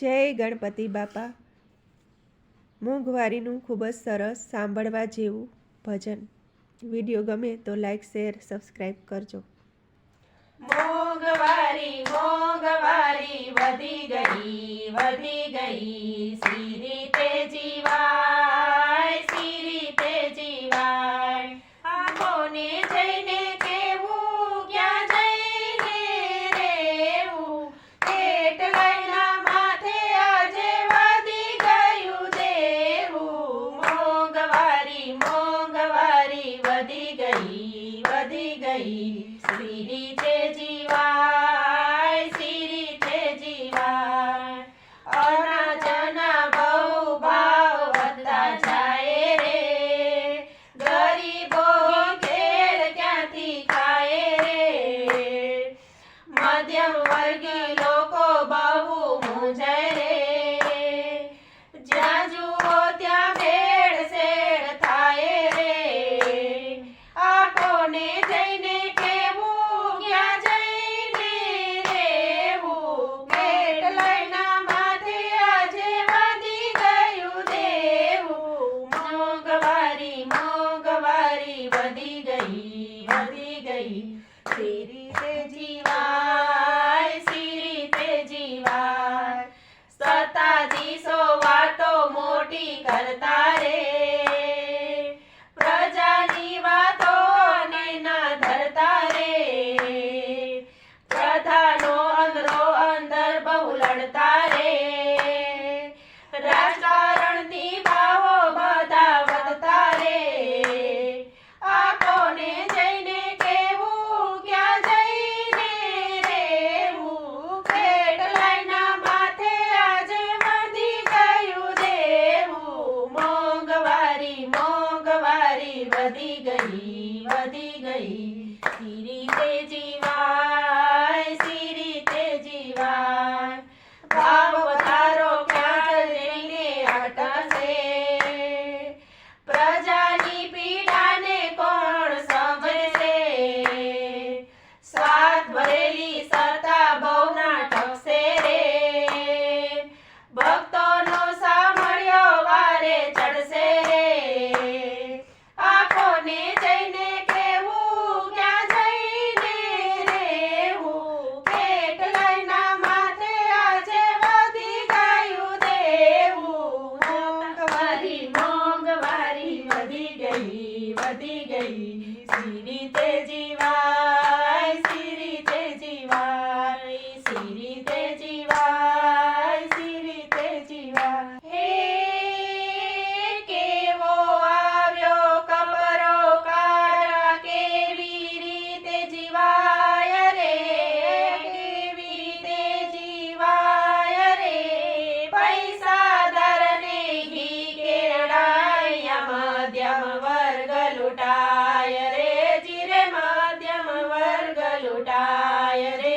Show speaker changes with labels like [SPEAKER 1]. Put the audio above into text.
[SPEAKER 1] જય ગણપતિ બાપા. મોંઘવારીનું ખૂબ જ સરસ સાંભળવા જેવું ભજન. વીડિયો ગમે તો લાઈક, શેર, સબસ્ક્રાઈબ કરજો.
[SPEAKER 2] મોંઘવારી મોંઘવારી વધી ગઈ વધી ગઈ સી રીતે श्रीरीते जीवा Lady La. વધી ગઈ વધી ગઈ ધીરી તે જીવા ಕಟ್ಟಿಗೆಯಿ ಸಿರಿತೆ લોટાય રે